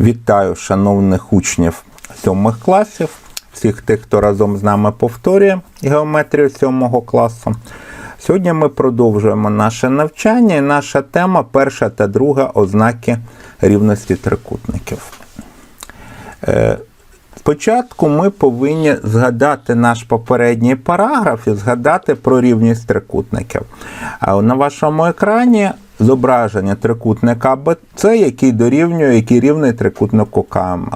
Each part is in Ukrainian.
Вітаю шановних учнів сьомих класів, всіх тих, хто разом з нами повторює геометрію сьомого класу. Сьогодні ми продовжуємо наше навчання і наша тема перша та друга ознаки рівності трикутників. Спочатку ми повинні згадати наш попередній параграф і згадати про рівність трикутників. На вашому екрані зображення трикутника АБЦ, який дорівнює, який рівний трикутнику КМЛ.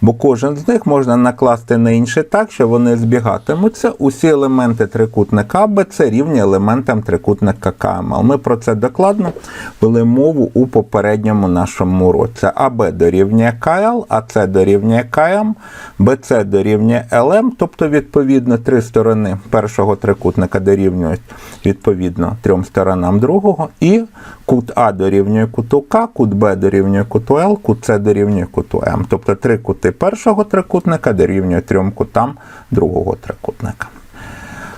Бо кожен з них можна накласти на інший так, що вони збігатимуться. Усі елементи трикутника АБЦ рівні елементам трикутника КМЛ. Ми про це докладно вели мову у попередньому нашому уроці. АБ дорівнює КЛ, АЦ дорівнює КМ, БЦ дорівнює ЛМ, тобто, відповідно, три сторони першого трикутника дорівнюють відповідно трьом сторонам другого, і кут А дорівнює куту К, кут Б дорівнює куту Л, кут С дорівнює куту М. Тобто три кути першого трикутника дорівнюють трьом кутам другого трикутника.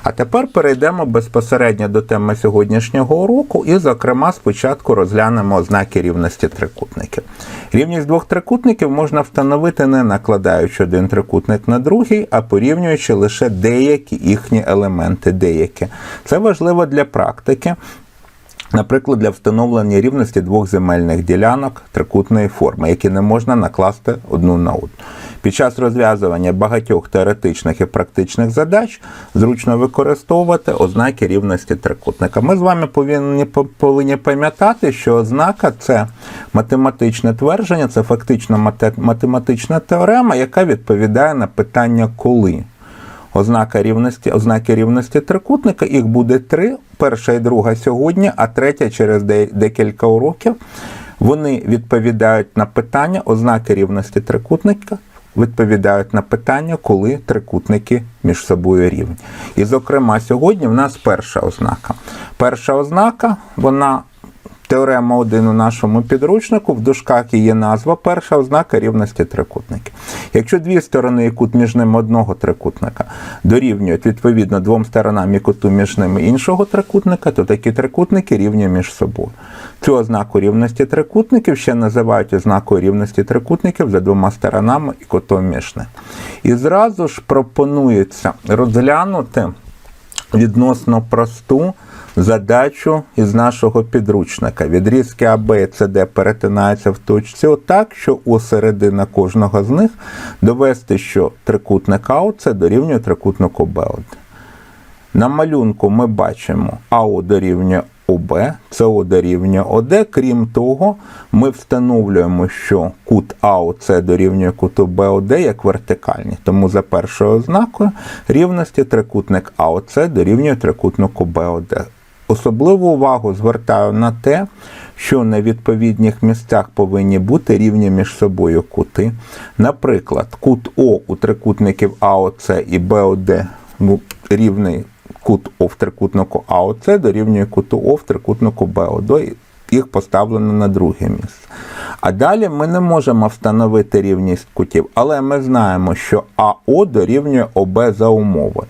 А тепер перейдемо безпосередньо до теми сьогоднішнього уроку і, зокрема, спочатку розглянемо ознаки рівності трикутників. Рівність двох трикутників можна встановити не накладаючи один трикутник на другий, а порівнюючи лише деякі їхні елементи. Деякі. Це важливо для практики. Наприклад, для встановлення рівності двох земельних ділянок трикутної форми, які не можна накласти одну на одну. Під час розв'язування багатьох теоретичних і практичних задач зручно використовувати ознаки рівності трикутника. Ми з вами повинні, повинні пам'ятати, що ознака це математичне твердження, це фактично мате- математична теорема, яка відповідає на питання коли. Ознака рівності, ознаки рівності трикутника, їх буде три. Перша і друга сьогодні, а третя через декілька уроків. Вони відповідають на питання, ознаки рівності трикутника відповідають на питання, коли трикутники між собою рівні. І, зокрема, сьогодні в нас перша ознака. Перша ознака, вона Теорема 1 у нашому підручнику, в дужках є назва, перша ознака рівності трикутників. Якщо дві сторони і кут між ними одного трикутника дорівнюють відповідно двом сторонам і куту між ними іншого трикутника, то такі трикутники рівні між собою. Цю ознаку рівності трикутників ще називають ознакою рівності трикутників за двома сторонами і кутом між ними. І зразу ж пропонується розглянути відносно просту задачу із нашого підручника. Відрізки АБ і СД перетинаються в точці отак, що у середина кожного з них довести, що трикутник АО це дорівнює трикутнику БОД. На малюнку ми бачимо АО дорівнює ОБ, СО дорівнює ОД. Крім того, ми встановлюємо, що кут АОЦ дорівнює куту БОД як вертикальні. Тому за першою ознакою рівності трикутник АОЦ дорівнює трикутнику БОД. Особливу увагу звертаю на те, що на відповідних місцях повинні бути рівні між собою кути. Наприклад, кут О у трикутників АОЦ і БОД ну, рівний кут О в трикутнику АОЦ дорівнює куту О в трикутнику БОД. Їх поставлено на друге місце. А далі ми не можемо встановити рівність кутів, але ми знаємо, що АО дорівнює ОБ за умови.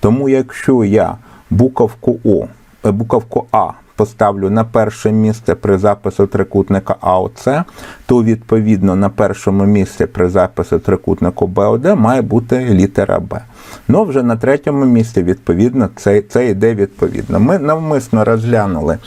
Тому якщо я буковку О, буковку А поставлю на перше місце при запису трикутника АОЦ, то відповідно на першому місці при запису трикутнику БОД має бути літера Б. Ну вже на третьому місці, відповідно, це, це йде відповідно. Ми навмисно розглянули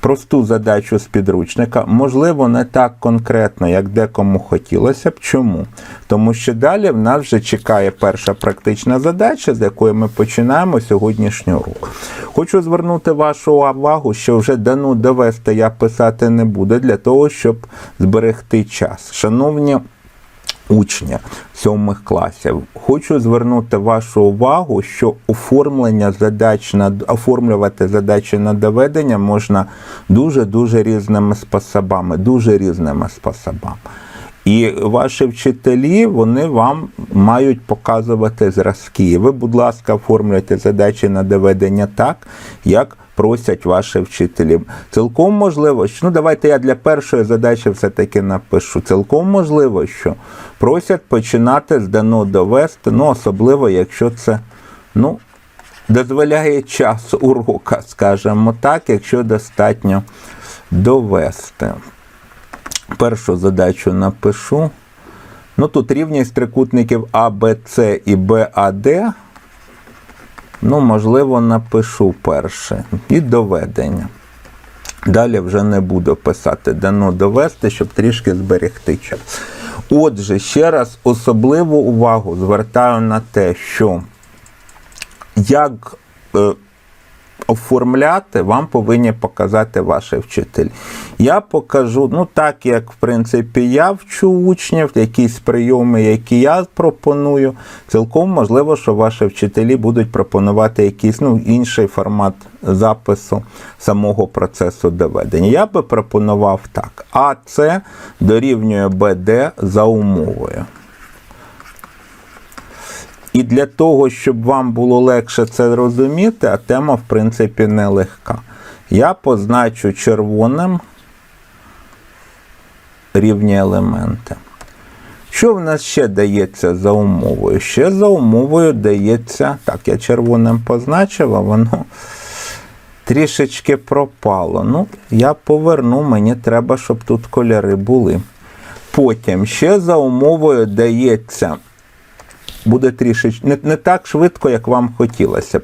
просту задачу з підручника, можливо, не так конкретно, як декому хотілося б. Чому? Тому що далі в нас вже чекає перша практична задача, з якої ми починаємо сьогоднішній урок. Хочу звернути вашу увагу, що вже дану довести я писати не буду для того, щоб зберегти час. Шановні учня сьомих класів. Хочу звернути вашу увагу, що оформлення задач на оформлювати задачі на доведення можна дуже дуже різними способами, дуже різними способами. І ваші вчителі вони вам мають показувати зразки. Ви, будь ласка, оформлюйте задачі на доведення так, як просять ваші вчителі. Цілком можливо, що ну давайте я для першої задачі все-таки напишу. Цілком можливо, що просять починати з дано довести, ну особливо, якщо це ну, дозволяє час урока, скажімо так, якщо достатньо довести. Першу задачу напишу. Ну тут рівність трикутників АБЦ і БАД. Ну, можливо, напишу перше. І доведення. Далі вже не буду писати дано довести, щоб трішки зберегти час. Отже, ще раз особливу увагу звертаю на те, що як е, оформляти, вам повинні показати ваші вчителі. Я покажу, ну так як в принципі я вчу учнів, якісь прийоми, які я пропоную. Цілком можливо, що ваші вчителі будуть пропонувати якийсь ну, інший формат запису самого процесу доведення. Я би пропонував так. А це дорівнює БД за умовою. І для того, щоб вам було легше це розуміти, а тема, в принципі, нелегка. Я позначу червоним рівні елементи. Що в нас ще дається за умовою? Ще за умовою дається. Так, я червоним позначив, а воно трішечки пропало. Ну, я поверну, мені треба, щоб тут кольори були. Потім ще за умовою дається буде трішечки не, не так швидко, як вам хотілося б.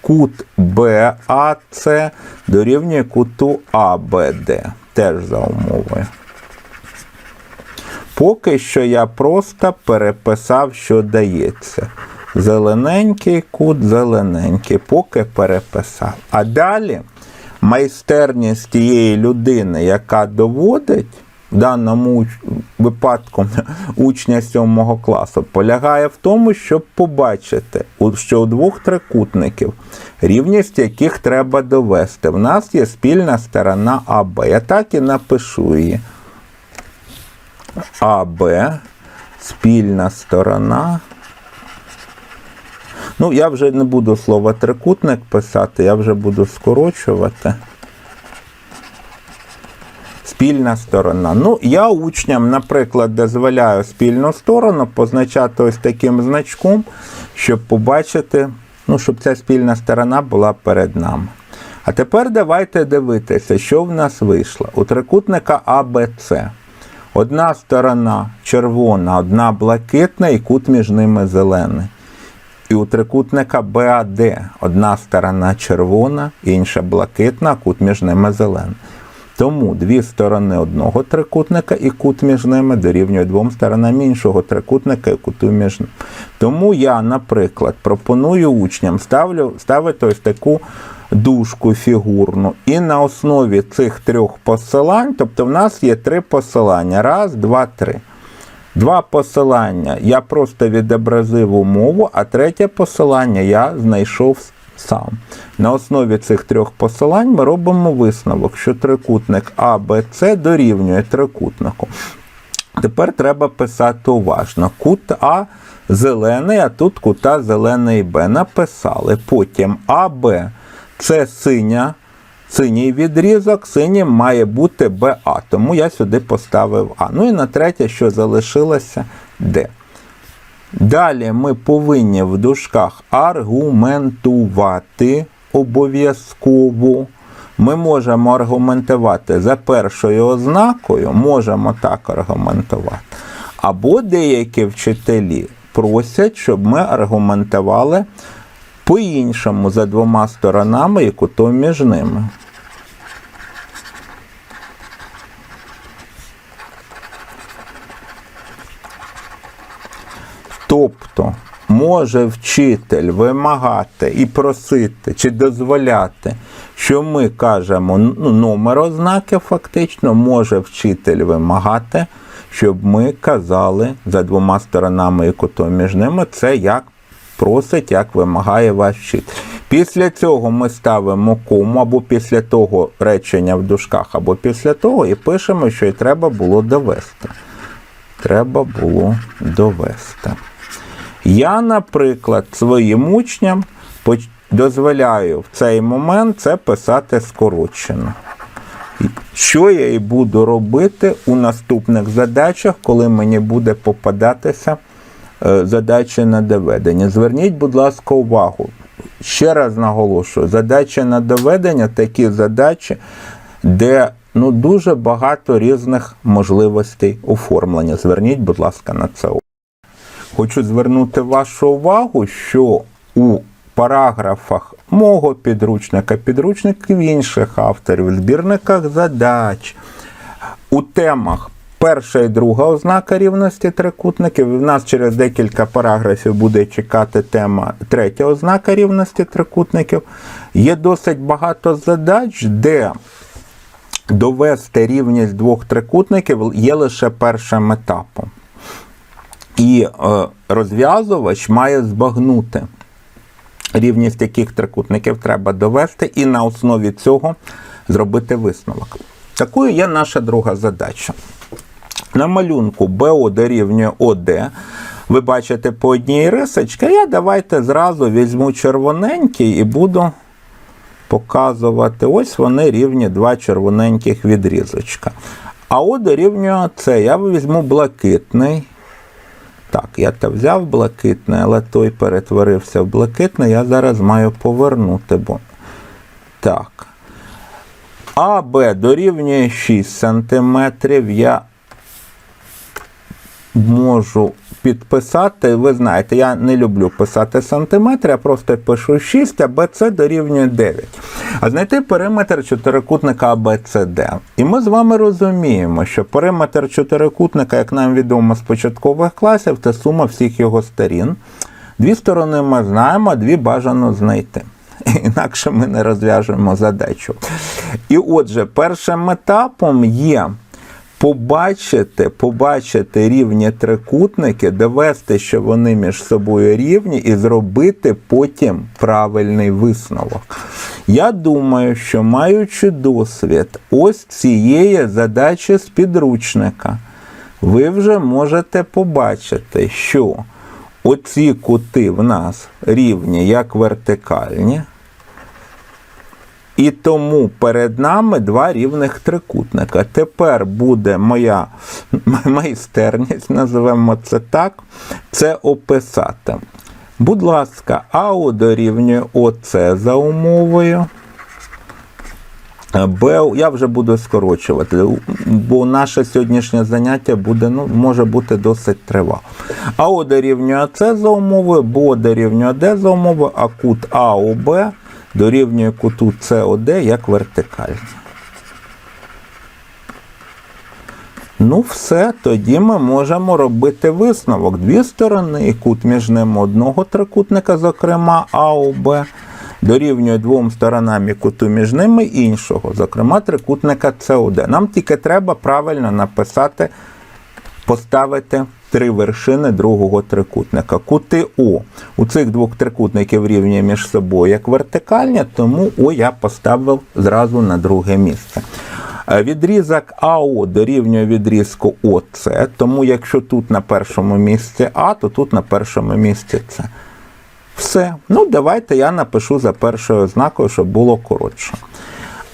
Кут БАЦ дорівнює куту АБД. Теж за умовою. Поки що я просто переписав, що дається. Зелененький кут, зелененький, поки переписав. А далі майстерність тієї людини, яка доводить, даному випадку учня 7 класу, полягає в тому, щоб побачити, що у двох трикутників, рівність яких треба довести. В нас є спільна сторона АБ. Я так і напишу її. АБ, спільна сторона. Ну, я вже не буду слово трикутник писати, я вже буду скорочувати. Спільна сторона. Ну, я учням, наприклад, дозволяю спільну сторону позначати ось таким значком, щоб побачити, ну, щоб ця спільна сторона була перед нами. А тепер давайте дивитися, що в нас вийшло. У трикутника АБЦ. Одна сторона червона, одна блакитна і кут між ними зелений. І у трикутника БАД одна сторона червона, інша блакитна, кут між ними зелений. Тому дві сторони одного трикутника і кут між ними дорівнює двом сторонам іншого трикутника і куту між ними. Тому я, наприклад, пропоную учням ставлю, ставити ось таку дужку фігурну. І на основі цих трьох посилань, тобто в нас є три посилання. Раз, два, три. Два посилання я просто відобразив умову, а третє посилання я знайшов сам. На основі цих трьох посилань ми робимо висновок, що трикутник АБЦ дорівнює трикутнику. Тепер треба писати уважно. Кут А зелений, а тут кута зелений Б. Написали. Потім АБ це синя. Синій відрізок, синім має бути БА, тому я сюди поставив А. Ну і на третє, що залишилося Д. Далі ми повинні в дужках аргументувати обов'язково. Ми можемо аргументувати за першою ознакою, можемо так аргументувати. Або деякі вчителі просять, щоб ми аргументували по-іншому за двома сторонами і кутом між ними. Тобто може вчитель вимагати і просити чи дозволяти, що ми кажемо ну, номер ознаки, фактично, може вчитель вимагати, щоб ми казали за двома сторонами і кутом між ними, це як просить, як вимагає ваш вчитель. Після цього ми ставимо кому або після того речення в дужках, або після того, і пишемо, що і треба було довести. Треба було довести. Я, наприклад, своїм учням дозволяю в цей момент це писати скорочено. Що я і буду робити у наступних задачах, коли мені буде попадатися е, задачі на доведення. Зверніть, будь ласка, увагу. Ще раз наголошую, задачі на доведення такі задачі, де ну, дуже багато різних можливостей оформлення. Зверніть, будь ласка, на це. увагу. Хочу звернути вашу увагу, що у параграфах мого підручника, підручників інших авторів, збірниках задач, у темах перша і друга ознака рівності трикутників. І в нас через декілька параграфів буде чекати тема третя ознака рівності трикутників. Є досить багато задач, де довести рівність двох трикутників є лише першим етапом. І е, розв'язувач має збагнути рівність яких трикутників треба довести, і на основі цього зробити висновок. Такою є наша друга задача. На малюнку БО дорівнює ОД. Ви бачите по одній рисочці. Я давайте зразу візьму червоненький і буду показувати. Ось вони рівні два червоненьких відрізочка. А О дорівнює С. Я візьму блакитний. Так, я те взяв блакитне, але той перетворився в блакитне, Я зараз маю повернути, бо. Так. АБ дорівнює 6 см. Я можу підписати. Ви знаєте, я не люблю писати сантиметри, я просто пишу 6, а БЦ дорівнює 9. А знайти периметр чотирикутника ABCD. І ми з вами розуміємо, що периметр чотирикутника, як нам відомо з початкових класів, це сума всіх його сторін. Дві сторони ми знаємо, дві бажано знайти. Інакше ми не розв'яжемо задачу. І отже, першим етапом є побачити, побачити рівні трикутники, довести, що вони між собою рівні, і зробити потім правильний висновок. Я думаю, що маючи досвід ось цієї задачі з підручника, ви вже можете побачити, що оці кути в нас рівні як вертикальні. І тому перед нами два рівних трикутника. Тепер буде моя майстерність, називаємо це так, це описати. Будь ласка, АО дорівнює ОЦ за умовою. Б, я вже буду скорочувати, бо наше сьогоднішнє заняття буде, ну, може бути досить тривало. АО дорівнює С за умовою, БО дорівнює Д за умовою, а кут АОБ дорівнює куту СОД як вертикальний. Ну, все, тоді ми можемо робити висновок. Дві сторони і кут між ними одного трикутника, зокрема АОБ, дорівнює двом сторонам і куту між ними іншого, зокрема трикутника СОД. Нам тільки треба правильно написати, поставити три вершини другого трикутника. Кути О. У цих двох трикутників рівні між собою як вертикальні, тому О я поставив зразу на друге місце. Е, Відрізок АО дорівнює відрізку ОС, тому якщо тут на першому місці А, то тут на першому місці С. Все. Ну, давайте я напишу за першою ознакою, щоб було коротше.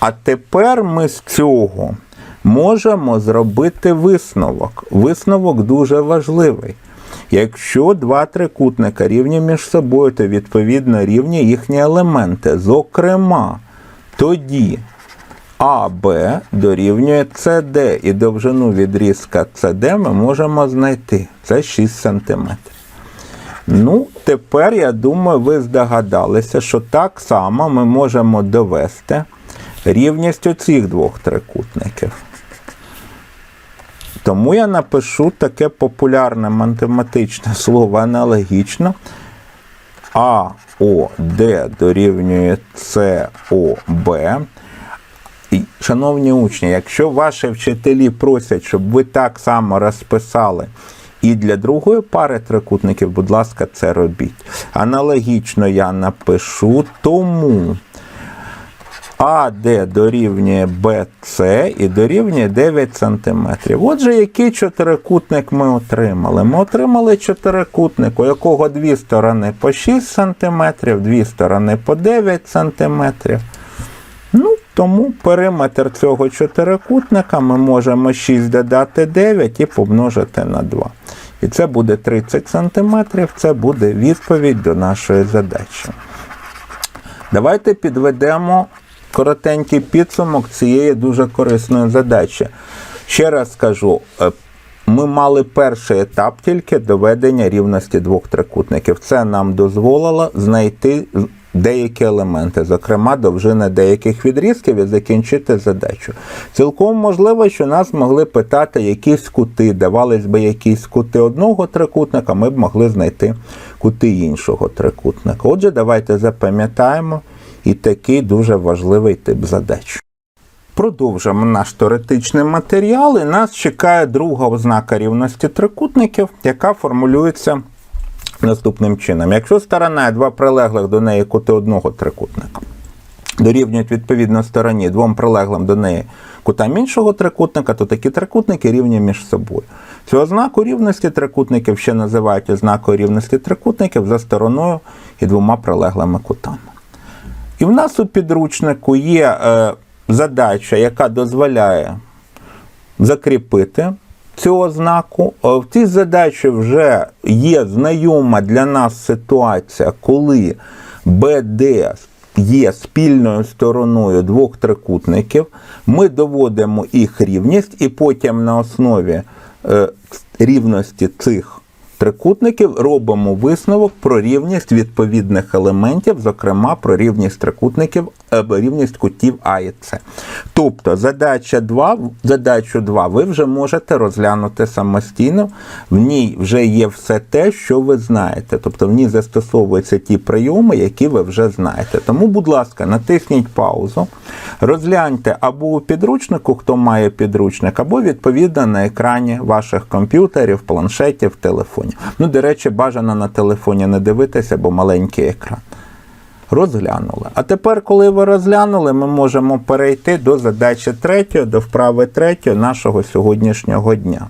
А тепер ми з цього можемо зробити висновок. Висновок дуже важливий. Якщо два трикутника рівні між собою, то відповідно рівні їхні елементи. Зокрема, тоді АБ дорівнює CD і довжину відрізка CD ми можемо знайти. Це 6 см. Ну, тепер, я думаю, ви здогадалися, що так само ми можемо довести рівність оцих двох трикутників. Тому я напишу таке популярне математичне слово аналогічно. АОД дорівнює СОБ. І, Шановні учні, якщо ваші вчителі просять, щоб ви так само розписали і для другої пари трикутників, будь ласка, це робіть. Аналогічно я напишу, тому АД дорівнює БЦ і дорівнює 9 см. Отже, який чотирикутник ми отримали? Ми отримали чотирикутник, у якого дві сторони по 6 см, дві сторони по 9 см. Ну, тому периметр цього чотирикутника ми можемо 6 додати 9 і помножити на 2. І це буде 30 см, це буде відповідь до нашої задачі. Давайте підведемо коротенький підсумок цієї дуже корисної задачі. Ще раз скажу, е, ми мали перший етап тільки доведення рівності двох трикутників. Це нам дозволило знайти деякі елементи, зокрема довжини деяких відрізків, і закінчити задачу. Цілком можливо, що нас могли питати якісь кути, давались би якісь кути одного трикутника, ми б могли знайти кути іншого трикутника. Отже, давайте запам'ятаємо і такий дуже важливий тип задач. Продовжимо наш теоретичний матеріал, і нас чекає друга ознака рівності трикутників, яка формулюється наступним чином. Якщо сторона і два прилеглих до неї кути одного трикутника дорівнюють відповідно стороні двом прилеглим до неї кутам іншого трикутника, то такі трикутники рівні між собою. Цю ознаку рівності трикутників ще називають ознакою рівності трикутників за стороною і двома прилеглими кутами. І в нас у підручнику є е, задача, яка дозволяє закріпити цю ознаку. Е, В цій задачі вже є знайома для нас ситуація, коли БД є спільною стороною двох трикутників. Ми доводимо їх рівність, і потім на основі е, рівності цих трикутників робимо висновок про рівність відповідних елементів, зокрема про рівність трикутників, е, рівність кутів А і С. Тобто задача 2, задачу 2 ви вже можете розглянути самостійно. В ній вже є все те, що ви знаєте. Тобто в ній застосовуються ті прийоми, які ви вже знаєте. Тому, будь ласка, натисніть паузу, розгляньте або у підручнику, хто має підручник, або відповідно на екрані ваших комп'ютерів, планшетів, телефонів. Ну, до речі, бажано на телефоні не дивитися, бо маленький екран. Розглянули. А тепер, коли ви розглянули, ми можемо перейти до задачі третьої, до вправи третьої нашого сьогоднішнього дня.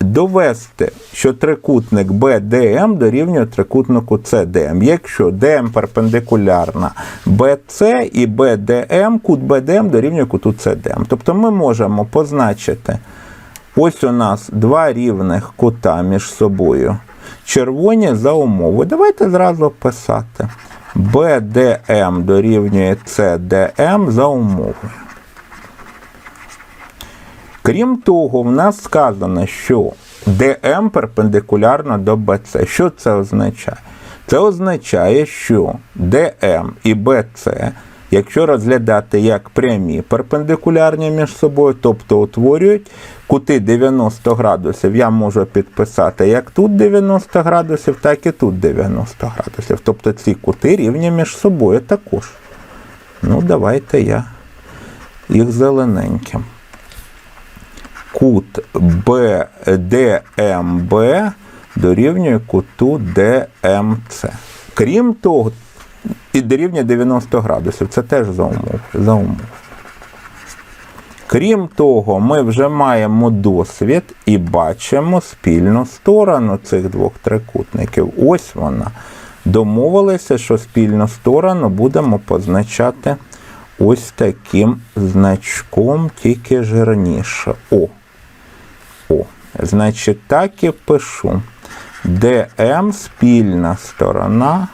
Довести, що трикутник BDM дорівнює трикутнику CDM. Якщо DM перпендикулярна BC і BDM, кут BDM дорівнює куту CDM. Тобто ми можемо позначити, ось у нас два рівних кута між собою. Червоні за умови. Давайте зразу писати. BDM дорівнює CDM за умовою. Крім того, в нас сказано, що DM перпендикулярно до BC. Що це означає? Це означає, що DM і BC, якщо розглядати як прямі перпендикулярні між собою, тобто утворюють кути 90 градусів, я можу підписати як тут 90 градусів, так і тут 90 градусів. Тобто ці кути рівні між собою також. Ну, давайте я їх зелененьким кут BDMB дорівнює куту DMC. Крім того, і дорівнює 90 градусів. Це теж за умов. За умов. Крім того, ми вже маємо досвід і бачимо спільну сторону цих двох трикутників. Ось вона. Домовилися, що спільну сторону будемо позначати ось таким значком, тільки жирніше. О. О. Значить, так і пишу. ДМ спільна сторона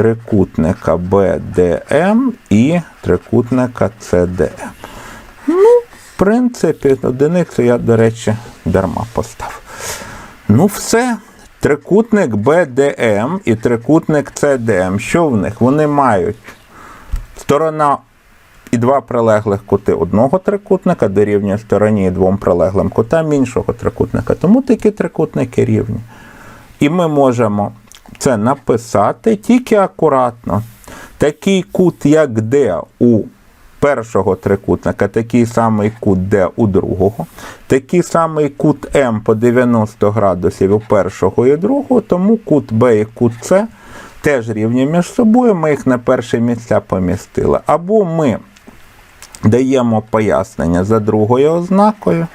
трикутника BDM і трикутника CDM. Ну, в принципі, одиницю я, до речі, дарма поставив. Ну, все. Трикутник BDM і трикутник CDM. Що в них? Вони мають сторона і два прилеглих кути одного трикутника дорівнює стороні і двом прилеглим кутам іншого трикутника. Тому такі трикутники рівні. І ми можемо це написати тільки акуратно. Такий кут, як D у першого трикутника, такий самий кут D у другого, такий самий кут М по 90 градусів у першого і другого, тому кут Б і кут С теж рівні між собою. Ми їх на перше місця помістили. Або ми даємо пояснення за другою ознакою.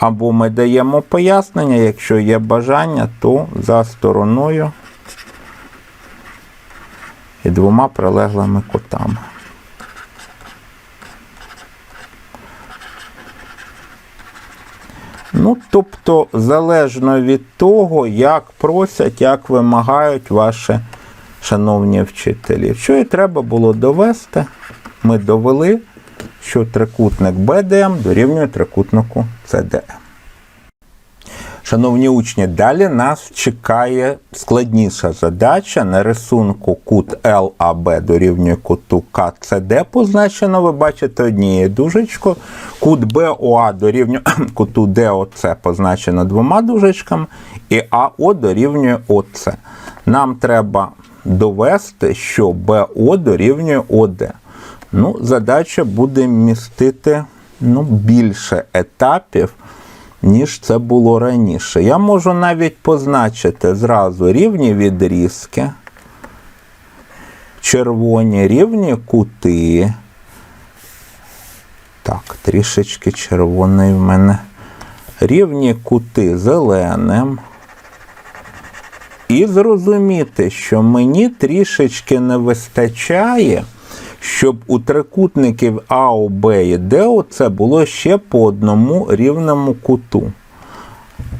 Або ми даємо пояснення, якщо є бажання, то за стороною і двома прилеглими кутами. Ну, тобто, залежно від того, як просять, як вимагають ваші шановні вчителі. Що і треба було довести? Ми довели, що трикутник BDM дорівнює трикутнику CDM. Шановні учні, далі нас чекає складніша задача. На рисунку кут LAB дорівнює куту КЦД позначено, ви бачите однією дужечкою. Кут BOA дорівнює куту DOC позначено двома дужечками, і АО дорівнює ОЦ. Нам треба довести, що БО дорівнює ОД. Ну, задача буде містити ну, більше етапів ніж це було раніше. Я можу навіть позначити зразу рівні відрізки, червоні рівні кути. Так, трішечки червоний в мене. Рівні кути зеленим. І зрозуміти, що мені трішечки не вистачає, щоб у трикутників АО, Б і ДО це було ще по одному рівному куту.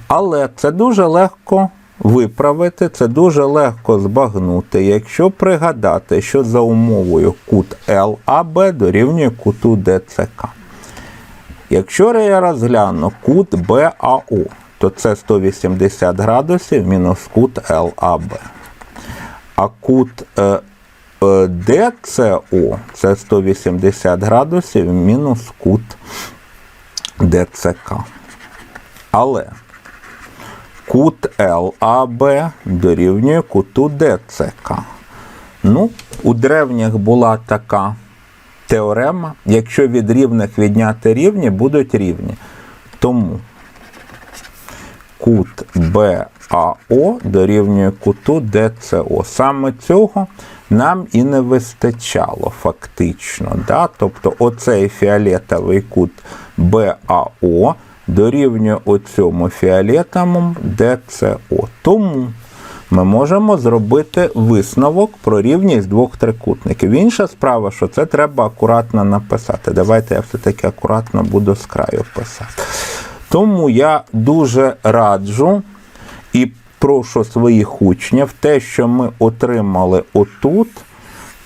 Але це дуже легко виправити, це дуже легко збагнути, якщо пригадати, що за умовою кут ЛАБ дорівнює куту ДЦК. Якщо я розгляну кут БАО, то це 180 градусів мінус кут ЛАБ. А кут е, ДЦО це 180 градусів мінус кут ДЦК. Але кут ЛАБ дорівнює куту ДЦК. Ну, у древніх була така теорема. Якщо від рівних відняти рівні, будуть рівні. Тому кут БАО дорівнює куту ДЦО. Саме цього нам і не вистачало фактично. Да? Тобто оцей фіолетовий кут БАО дорівнює оцьому фіолетовому ДЦО. Тому ми можемо зробити висновок про рівність двох трикутників. Інша справа, що це треба акуратно написати. Давайте я все-таки акуратно буду з краю писати. Тому я дуже раджу прошу своїх учнів те, що ми отримали отут,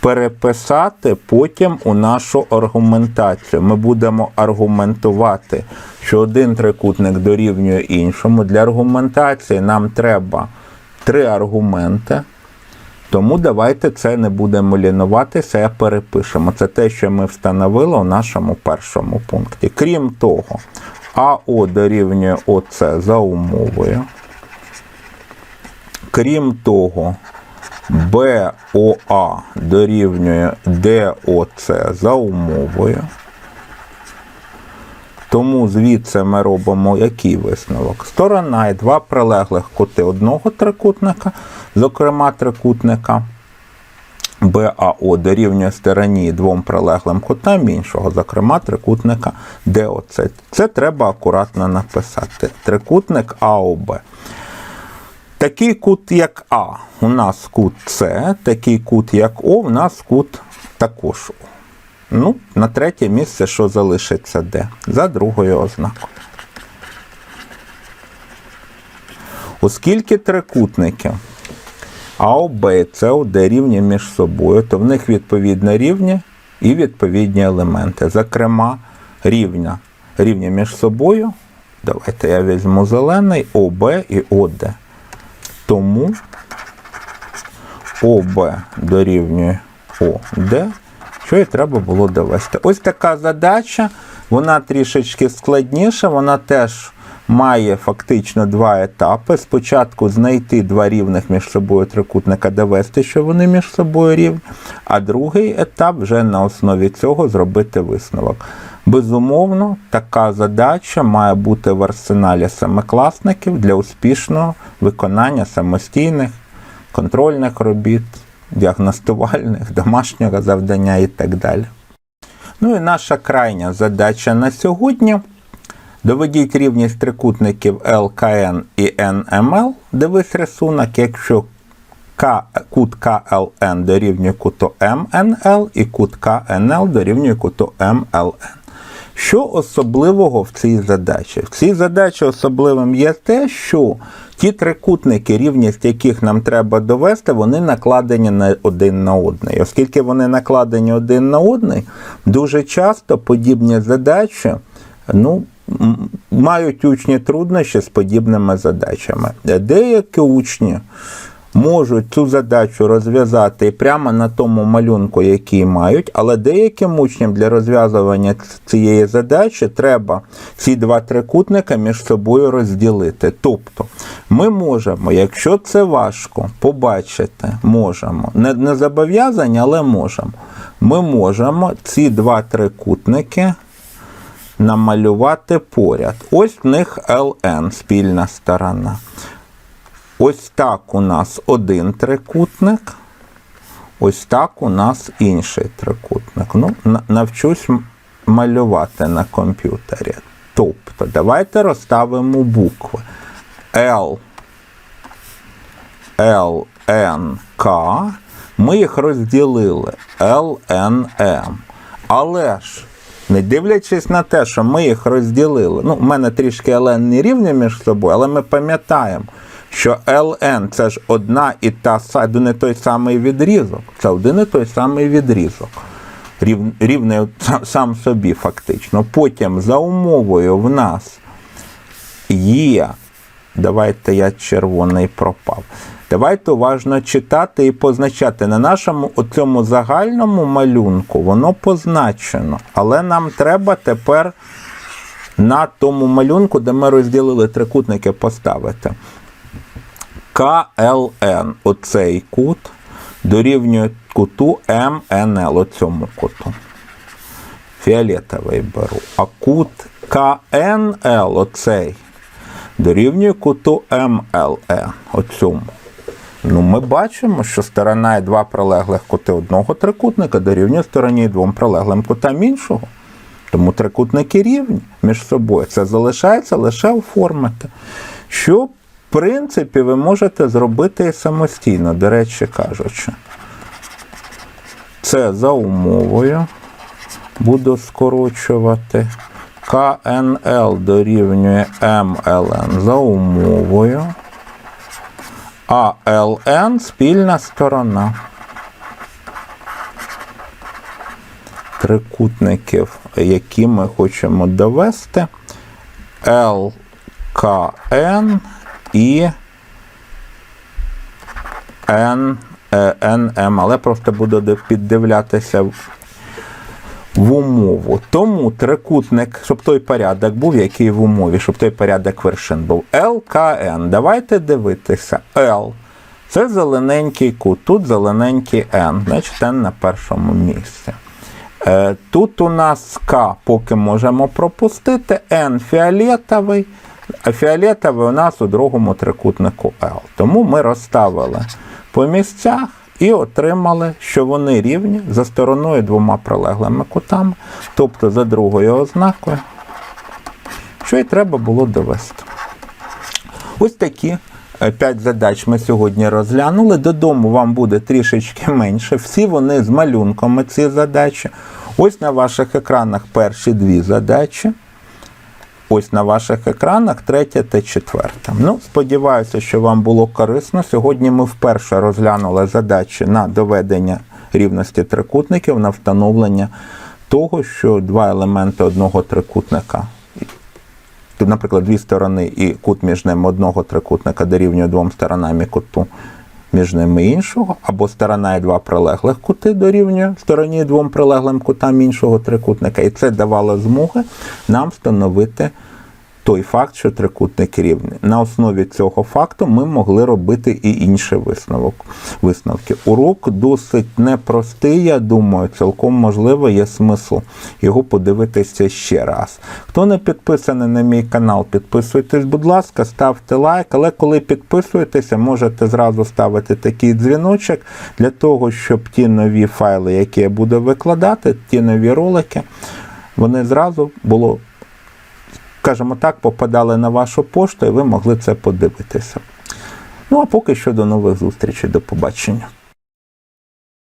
переписати потім у нашу аргументацію. Ми будемо аргументувати, що один трикутник дорівнює іншому. Для аргументації нам треба три аргументи. Тому давайте це не будемо лінуватися, а перепишемо. Це те, що ми встановили у нашому першому пункті. Крім того, АО дорівнює ОЦ за умовою. Крім того, БОА дорівнює ДОЦ за умовою. Тому звідси ми робимо який висновок? Сторона і два прилеглих кути одного трикутника, зокрема трикутника БАО дорівнює стороні двом прилеглим кутам іншого, зокрема трикутника ДОЦ. Це треба акуратно написати. Трикутник АОБ. Такий кут, як А, у нас кут С, такий кут, як О, у нас кут також О. Ну, на третє місце, що залишиться Д, за другою ознакою. Оскільки трикутники АОБ і СОД рівні між собою, то в них відповідно рівні і відповідні елементи. Зокрема, рівня, рівні між собою. Давайте я візьму зелений ОБ і ОД. Тому ОБ дорівнює ОД, що і треба було довести. Ось така задача, вона трішечки складніша, вона теж має фактично два етапи. Спочатку знайти два рівних між собою трикутника, довести, що вони між собою рівні, а другий етап вже на основі цього зробити висновок. Безумовно, така задача має бути в арсеналі семикласників для успішного виконання самостійних контрольних робіт, діагностувальних, домашнього завдання і так далі. Ну і наша крайня задача на сьогодні. Доведіть рівність трикутників ЛКН і НМЛ, дивись рисунок, якщо К, кут КЛН дорівнює куту МНЛ і кут КНЛ дорівнює куту МЛН. Що особливого в цій задачі? В цій задачі особливим є те, що Ті трикутники, рівність яких нам треба довести, вони накладені на один на одний. Оскільки вони накладені один на одний, дуже часто подібні задачі ну, мають учні труднощі з подібними задачами. Деякі учні можуть цю задачу розв'язати прямо на тому малюнку, який мають, але деяким учням для розв'язування цієї задачі треба ці два трикутника між собою розділити. Тобто ми можемо, якщо це важко, побачити, можемо, не, не зобов'язані, але можемо. Ми можемо ці два трикутники намалювати поряд. Ось в них LN, спільна сторона. Ось так у нас один трикутник. Ось так у нас інший трикутник. Ну, навчусь малювати на комп'ютері. Тобто, давайте розставимо букви L, L, N, K. Ми їх розділили L, N, M. Але ж, не дивлячись на те, що ми їх розділили, ну, в мене трішки LN не рівні між собою, але ми пам'ятаємо, що LN це ж одна і та один і той самий відрізок. Це один і той самий відрізок. Рів- Рівний сам собі, фактично. Потім за умовою в нас є. Давайте я червоний пропав. Давайте уважно читати і позначати. На нашому цьому загальному малюнку воно позначено. Але нам треба тепер на тому малюнку, де ми розділили трикутники, поставити. КЛН, оцей кут, дорівнює куту МНЛ, оцьому куту. Фіолетовий беру. А кут КНЛ, оцей, дорівнює куту МЛЕ, оцьому. Ну, ми бачимо, що сторона і два прилеглих кути одного трикутника дорівнює стороні і двом прилеглим кутам іншого. Тому трикутники рівні між собою. Це залишається лише оформити. Що, в принципі, ви можете зробити самостійно, до речі кажучи. Це за умовою. Буду скорочувати. КНЛ дорівнює МЛН за умовою. А ЛН спільна сторона. Трикутників, які ми хочемо довести. ЛКН і Н, е, НМ, але просто буду піддивлятися в- умову. Тому трикутник, щоб той порядок був, який в умові, щоб той порядок вершин був. ЛКН. Давайте дивитися. Л. Це зелененький кут, тут зелененький N, значить N на першому місці. Е, Тут у нас К поки можемо пропустити, N фіолетовий, фіолетовий у нас у другому трикутнику L. Тому ми розставили по місцях і отримали, що вони рівні за стороною двома прилеглими кутами, тобто за другою ознакою, що й треба було довести. Ось такі е, п'ять задач ми сьогодні розглянули. Додому вам буде трішечки менше. Всі вони з малюнками ці задачі. Ось на ваших екранах перші дві задачі. Ось на ваших екранах третя та четверта. Ну, сподіваюся, що вам було корисно. Сьогодні ми вперше розглянули задачі на доведення рівності трикутників, на встановлення того, що два елементи одного трикутника наприклад, дві сторони і кут між ними одного трикутника дорівнює двом сторонам і куту між ними іншого, або сторона і два прилеглих кути дорівнює стороні двом прилеглим кутам іншого трикутника. І це давало змоги нам встановити той факт, що трикутники рівні. На основі цього факту ми могли робити і інший висновок. висновки. Урок досить непростий, я думаю, цілком можливо є смисл його подивитися ще раз. Хто не підписаний на мій канал, підписуйтесь, будь ласка, ставте лайк, але коли підписуєтеся, можете зразу ставити такий дзвіночок для того, щоб ті нові файли, які я буду викладати, ті нові ролики, вони зразу було скажімо так, попадали на вашу пошту, і ви могли це подивитися. Ну а поки що до нових зустрічей. До побачення.